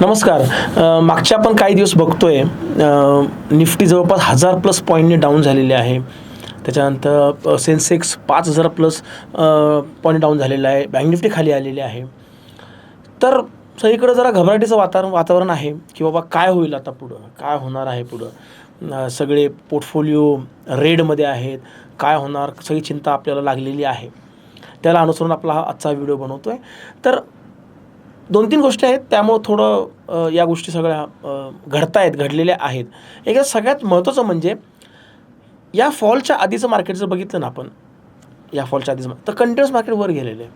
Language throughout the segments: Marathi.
नमस्कार. मागच्या आपण काही दिवस बघतोय निफ्टी जवळपास हजार प्लस पॉईंटने डाऊन झालेले आहे. त्याच्यानंतर सेन्सेक्स पाच हजार प्लस पॉईंट डाऊन झालेला आहे. बँक निफ्टी खाली आलेली आहे. तर सगळीकडे जरा घबराटीचं वातावरण वातावरण आहे की बाबा काय होईल आता पुढं? काय होणार आहे पुढं? सगळे पोर्टफोलिओ रेडमध्ये आहेत. काय होणार? सगळी चिंता आपल्याला लागलेली आहे. त्याला अनुसरून आपला हा आजचा व्हिडिओ बनवतो आहे तर दोन तीन गोष्टी आहेत. त्यामुळं थोडं या गोष्टी सगळ्या अ, घडतायत घडलेल्या आहेत. एक सगळ्यात महत्त्वाचं म्हणजे या फॉलच्या आधीचं मार्केट जर बघितलं ना आपण या फॉलच्या आधीचं तर कंटिन्युअस मार्केट वर गेलेले.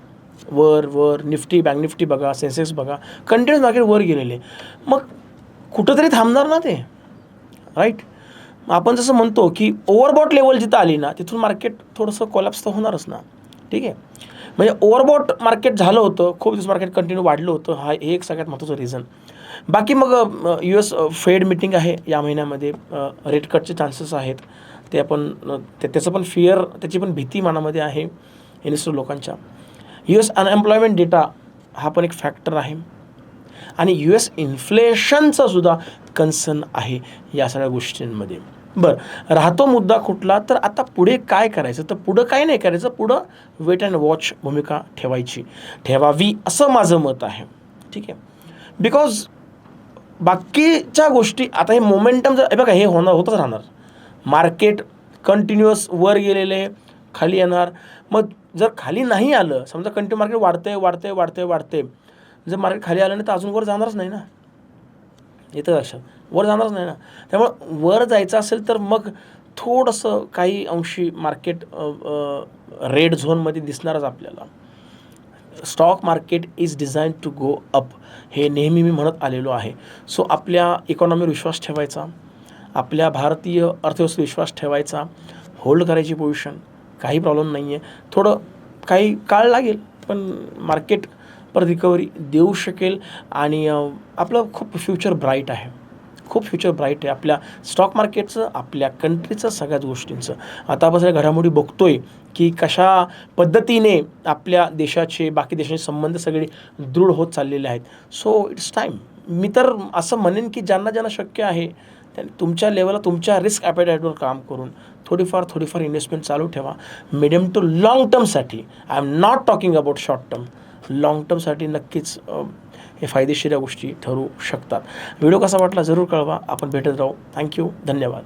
वर वर निफ्टी बँक निफ्टी बघा सेन्सेक्स बघा कंटिन्युअस मार्केट वर गेलेले. मग कुठंतरी थांबणार ना ते? राईट? आपण जसं म्हणतो की ओव्हरबॉट लेवल जिथं आली ना तिथून मार्केट थोडंसं कोलॅप्स तर होणारच ना. ठीक आहे? म्हणजे ओव्हरबॉट मार्केट झालं होतं खूप दिवस मार्केट कंटिन्यू वाढलं होतं हा हे एक सगळ्यात महत्त्वाचं रिझन बाकी मग यू एस फेड मिटिंग आहे या महिन्यामध्ये रेट कटचे चान्सेस आहेत. ते आपण ते त्याचं पण फिअर त्याची पण भीती मनामध्ये आहे इन्व्हेस्टर लोकांच्या. यू एस अनएम्प्लॉयमेंट डेटा हा पण एक फॅक्टर आहे. आणि यू एस इन्फ्लेशनचा सुद्धा कन्सर्न आहे या सगळ्या गोष्टींमध्ये. बरं राहतो मुद्दा कुठला? तर आता पुढे काय करायचं? तर पुढं काय नाही करायचं पुढं वेट अँड वॉच भूमिका ठेवायची. ठेवावी असं माझं मत आहे. ठीक आहे? बिकॉज बाकीच्या गोष्टी आता हे मोमेंटम जर बघा हे होणार होतच राहणार. मार्केट कंटिन्युअस वर गेलेले खाली येणार. मग जर खाली नाही आलं समजा कंटिन्यू मार्केट वाढतंय वाढतंय वाढतंय वाढते जर मार्केट खाली आलं नाही तर अजून वर जाणारच नाही ना. येतं लक्षात वर जाणारच नाही ना. त्यामुळं वर जायचं असेल तर मग थोडंसं काही अंशी मार्केट रेड झोनमध्ये दिसणारच आपल्याला. Stock market is design to go up हे नेहमी मी म्हणत आलेलो आहे. सो आपल्या इकॉनॉमीवर विश्वास ठेवायचा. आपल्या भारतीय अर्थव्यवस्थेवर विश्वास ठेवायचा. होल्ड करायची पोझिशन काही प्रॉब्लेम नाही आहे थोडं काही काळ लागेल. पण मार्केट पर रिकव्हरी देऊ शकेल आणि आपलं खूप फ्युचर ब्राईट आहे. खूप फ्युचर ब्राईट आहे. आपल्या स्टॉक मार्केटचं आपल्या कंट्रीचं सगळ्याच गोष्टींचं. आता आपण सगळ्या घडामोडी बघतोय की कशा पद्धतीने आपल्या देशाचे बाकी देशाचे संबंध सगळे दृढ होत चाललेले आहेत. सो इट्स टाईम मी तर असं म्हणेन की ज्यांना ज्यांना शक्य आहे त्यांनी तुमच्या लेवलला तुमच्या रिस्क ॲपेटाईटवर काम करून थोडीफार थोडीफार इन्व्हेस्टमेंट चालू ठेवा. मिडियम टू लाँग टर्मसाठी I am not talking about short term long टर्मसाठी नक्कीच हे फायदेशीर या गोष्टी ठरू शकतात. व्हिडिओ कसा वाटला जरूर कळवा. आपण भेटत राहू. थँक्यू धन्यवाद.